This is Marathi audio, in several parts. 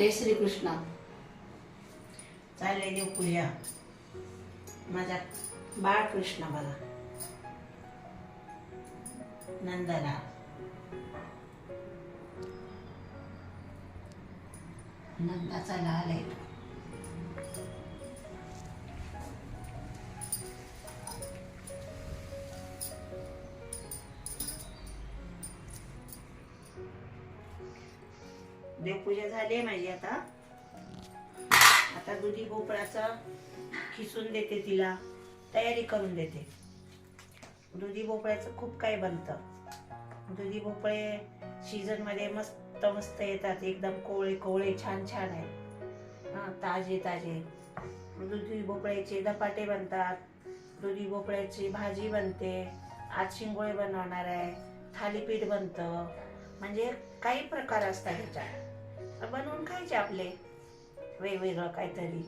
जय श्री कृष्ण चालले देवपूजा माझा बाळ कृष्ण बघा. नंदला नंदाचा लाल आहे. पूजा झाली आहे माझी आता. आता दुधी भोपळाचा खिसून देते तिला. तयारी करून देते. दुधी भोपळ्याचं खूप काही बनतं. दुधी भोपळे सीझनमध्ये मस्त मस्त येतात. एकदम कोवळे कोवळे छान छान आहेत. हां ताजे ताजे. दुधी भोपळ्याचे धपाटे बनतात. दुधी भोपळ्याची भाजी बनते. आज शिंगोळे बनवणार आहे. थालीपीठ बनतं. म्हणजे काही प्रकार असतात ह्याच्यात. बनवून खायचे आपले. वेगवेगळं काहीतरी.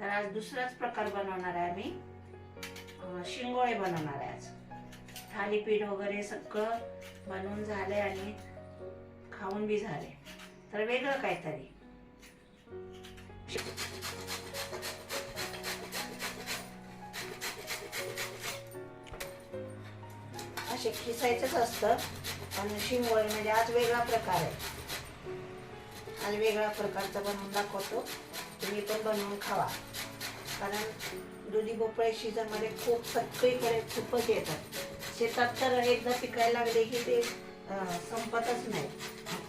तर आज दुसराच प्रकार बनवणार आहे आम्ही. शिंगोळे बनवणार आहे आज. थालीपीठ वगैरे सगळं बनवून झाले आणि खाऊन बी झाले तर वेगळं काहीतरी. असे खिसायचंच असतं. आणि शिंगोळी म्हणजे आज वेगळा प्रकार आहे. आज वेगळ्या प्रकारचा बनवून दाखवतो. तुम्ही पण बनवून खावा. कारण दुधी भोपळे सीझनमध्ये खूप सगळीकडे खूपच येतात. शेतात तर एकदा पिकायला लागले की ते संपतच नाही.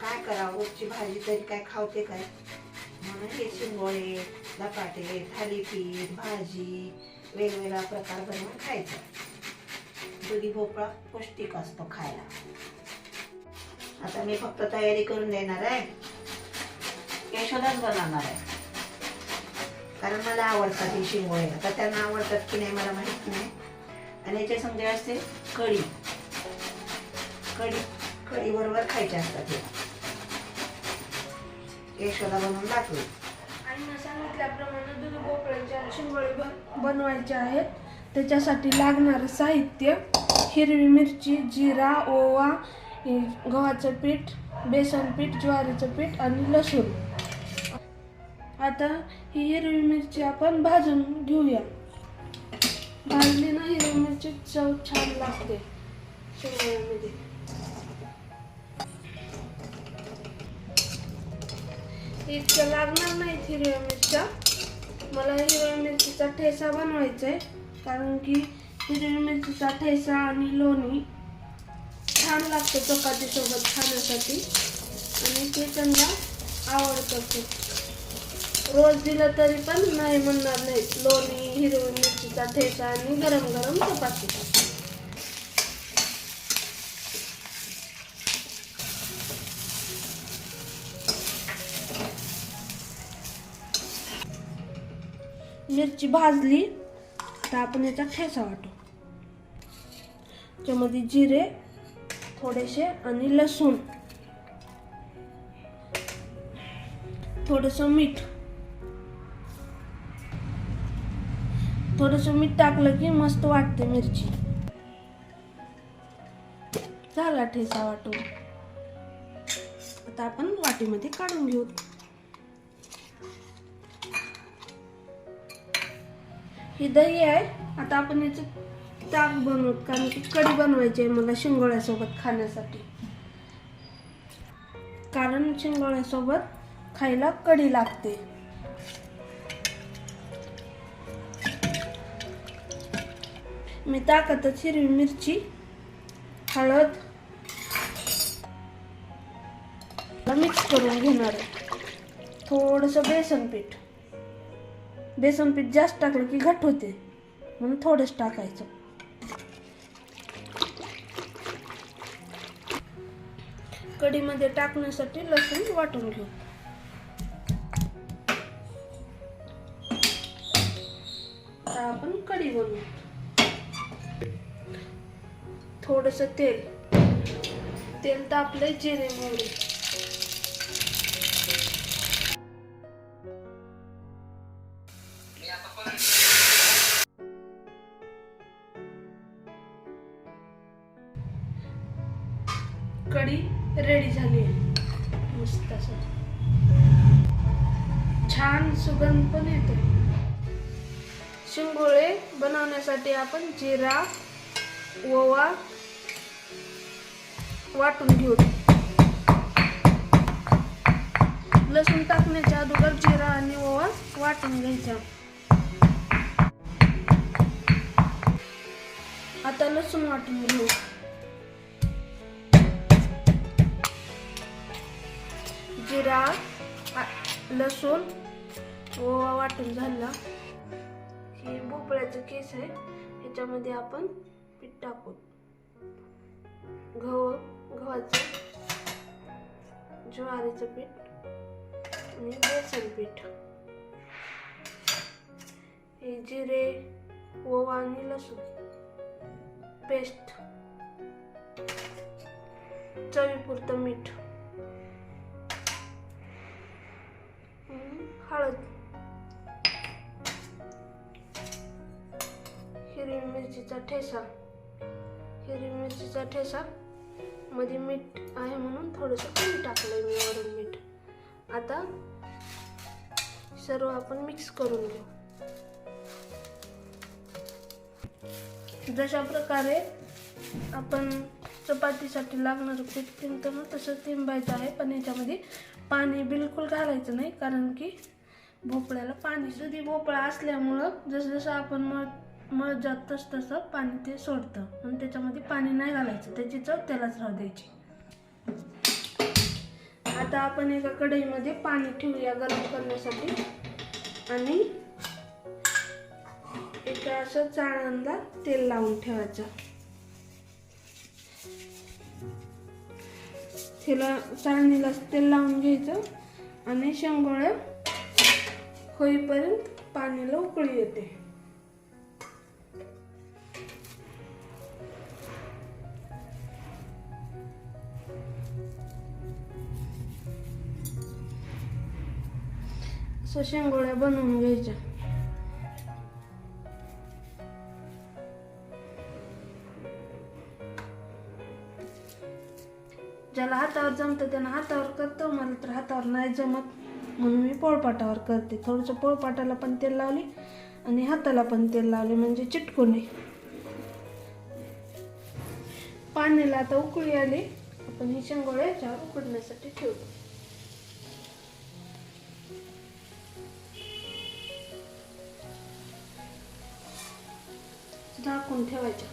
काय करावं? रोजची भाजी तरी काय खावते काय? म्हणून हे शिंगोळे धपाटे थालीपीठ भाजी वेगवेगळा प्रकार बनवून खायचा. दुधी भोपळा पौष्टिक असतो खायला. आता मी फक्त तयारी करून देणार आहे. यशोदाच बनवणार आहे. कारण मला आवडतात ही शिंगोळे. आता त्यांना आवडतात की नाही मला माहीत नाही. आणि याच्या संगे असते कढी. कढी कढी बरोबर खायचे असतात हे. यशोदा बनवून दाखवली. आईनं सांगितल्याप्रमाणे दूध भोपळ्याच्या शिंगोळे बन- बनवायचे आहेत. त्याच्यासाठी लागणारं साहित्य हिरवी मिरची जिरा ओवा हे गव्हाचं पीठ बेसन पीठ ज्वारीचं पीठ आणि लसूण. आता ही हिरवी मिरची आपण भाजून घेऊया. भाजली ना हिरवी मिरची चव छान लागते. शिंगोळ्यामध्ये इतकं लागणार नाहीत हिरव्या मिरच्या. मला हिरव्या मिरचीचा ठेसा बनवायचा आहे कारण की हिरव्या मिरचीचा ठेसा आणि लोणी छान लागतं चपातीसोबत खाण्यासाठी. आणि ते त्यांना आवडतं खूप. रोज दिलं तरी पण नाही म्हणणार नाही लोणी हिरवी मिरचीचा ठेचा आणि गरम गरम चपाती. मिरची भाजली तर आपण याचा ठेचा वाटू. त्याच्यामध्ये जिरे थोडेसे आणि लसूण. थोडस मीठ. थोडस मीठ टाकलं की मस्त वाटते मिरची. झाला ठेचा वाटून. आता आपण वाटीमध्ये काढून घेऊ. ही दही आहे. आता आपण याचं ताक बनवत कारण की कढी बनवायची आहे मला शिंगोळ्यासोबत खाण्यासाठी. कारण शिंगोळ्यासोबत खायला कढी लागते. मी ताकातच हिरवी मिरची हळद मिक्स करून घेणार आहे. थोडंसं बेसन पीठ. बेसन पीठ जास्त टाकलं की घट होते. म्हणून थोडंच टाकायचं. कढीमध्ये टाकण्यासाठी लसूण वाटून घेऊ. आता आपण कढी बनवू. थोडस तेल. तेल तापले जिरे मोहरी कढी रेडी झाली आहे. मस्त असं. छान सुगंध पण येतो शिंगोळे बनवण्यासाठी आपण जिरा ओवा वाटून घेऊ. लसूण टाकण्याच्या अगोदर जिरा आणि ओवा वाटून घ्यायचा. आता लसूण वाटून घेऊ. जिरा लसूण ओवा वाटून झाला. हे भोपळ्याचं केस आहे. ह्याच्यामध्ये आपण पीठ टाकू. गहू गव्हाचं ज्वारीचं पीठ आणि बेसन पीठ. हे जिरे ओवा आणि लसूण. पेस्ट. चवीपुरतं मीठ. ठेसा. हिरवी मिरचीचा ठेसा. मध्ये मीठ आहे म्हणून थोडंसं कमी टाकलंय मी वरून मीठ. आता सर्व आपण मिक्स करून घेऊ. जशा प्रकारे आपण चपातीसाठी लागणारं पीठ तिंबतो ना तसं थिंबायचं आहे पण याच्यामध्ये पाणी बिलकुल घालायचं नाही कारण की भोपळ्याला पाणी. सुधी भोपळा असल्यामुळं जसं जसं आपण मग मग जात तस तसं पाणी ते सोडतं. पण त्याच्यामध्ये पाणी नाही घालायचं. त्याची चव त्यालाच राहू द्यायची. आता आपण एका कढईमध्ये पाणी ठेवूया गरम करण्यासाठी. आणि एका असं चाळणला तेल लावून ठेवायचं. तिला चाळणीला तेल लावून घ्यायचं. आणि शेंगोळ्या होईपर्यंत पाण्याला उकळी येते. असं शेंगोळ्या बनवून घ्यायच्या. ज्याला हातावर जमतं त्यानं हातावर करतो मला तर हातावर नाही जमत. म्हणून मी पोळपाटावर करते. थोडंसं पोळपाटाला पण तेल लावले आणि हाताला पण तेल लावले म्हणजे चिटकू नये. पाण्याला आता उकळी आली. आपण ही शेंगोळ्या याच्यावर उकडण्यासाठी ठेवतो. झाकून ठेवायच्या.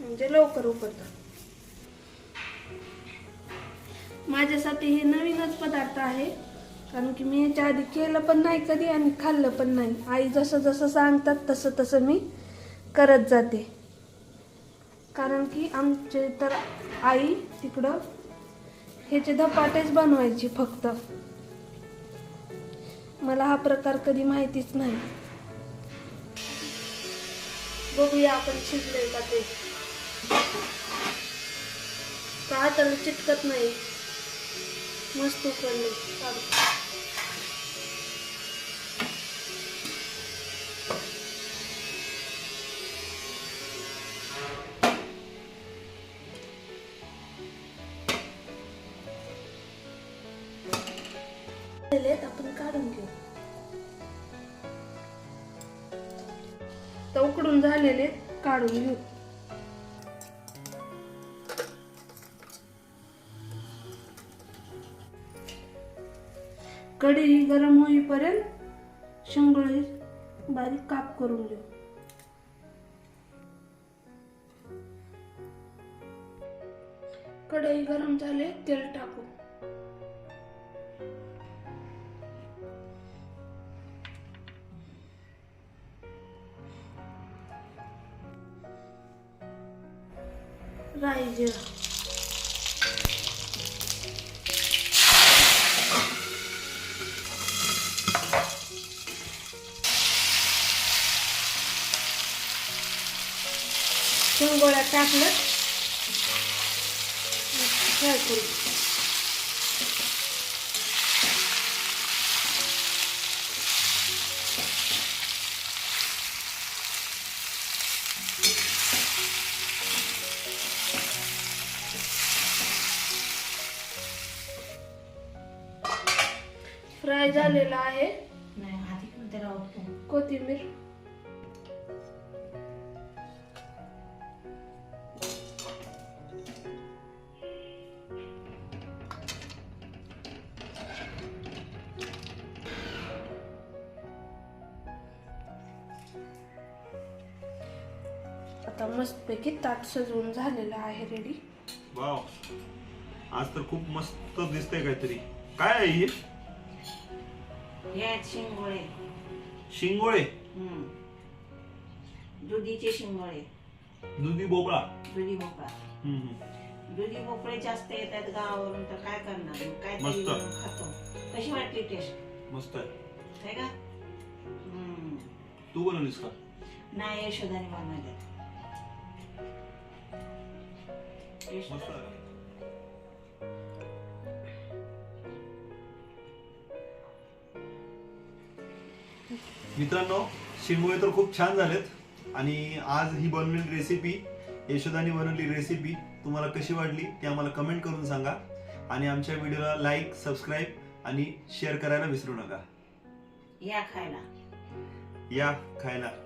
म्हणजे लवकर उकडतात. माझ्यासाठी हे नवीनच पदार्थ आहे. कारण की मी याच्या आधी केलं पण नाही कधी आणि खाल्लं पण नाही. आई जसं जसं सांगतात तसं तसं मी करत जाते. कारण की आमचे तर आई तिकडं ह्याचे धपाटेच बनवायची फक्त. मला हा प्रकार कधी माहितीच नाही. बघूया आपण शिकलोय का ते. का हाताला चिटकत नाही? मस्त उकडले. आपण उकडून झालेले काढून घेऊ. कढई गरम होईपर्यंत शेंगोळी बारीक काप करून घेऊ. कढई गरम झाले तेल टाकू. राई जिरा शेंगोळ्या टाकलं फ्राय करू झालेला आहे. नाही आधी कोणते राहतो कोथिंबीर. आता मस्तपैकी ताट सजवून झालेलं आहे रेडी वाव आज तर खूप मस्त दिसतंय काहीतरी. काय आहे हे? हे आहेत शिंगोळे. शिंगोळे? हम्म. दुधीचे शिंगोळे. दुधी भोपळा? दुधी भोपळा. हम्म, हम्म. दुधी भोपळे जास्त येतात गावावरून तर काय करणार मग? काय मस्त. खातो. कशी वाटली टेस्ट मस्त आहे. आहे का? हम्म. तू बनवलीस का? नाही यशोदाने बनवले मस्त आहे. मित्रांनो शिंगोळे तर खूप छान झालेत. आणि आज ही बनवलेली रेसिपी यशोदानी बनवली रेसिपी तुम्हाला कशी वाटली ती आम्हाला कमेंट करून सांगा. आणि आमच्या व्हिडिओला लाईक सबस्क्राईब आणि शेअर करायला विसरू नका. या खायला. या खायला.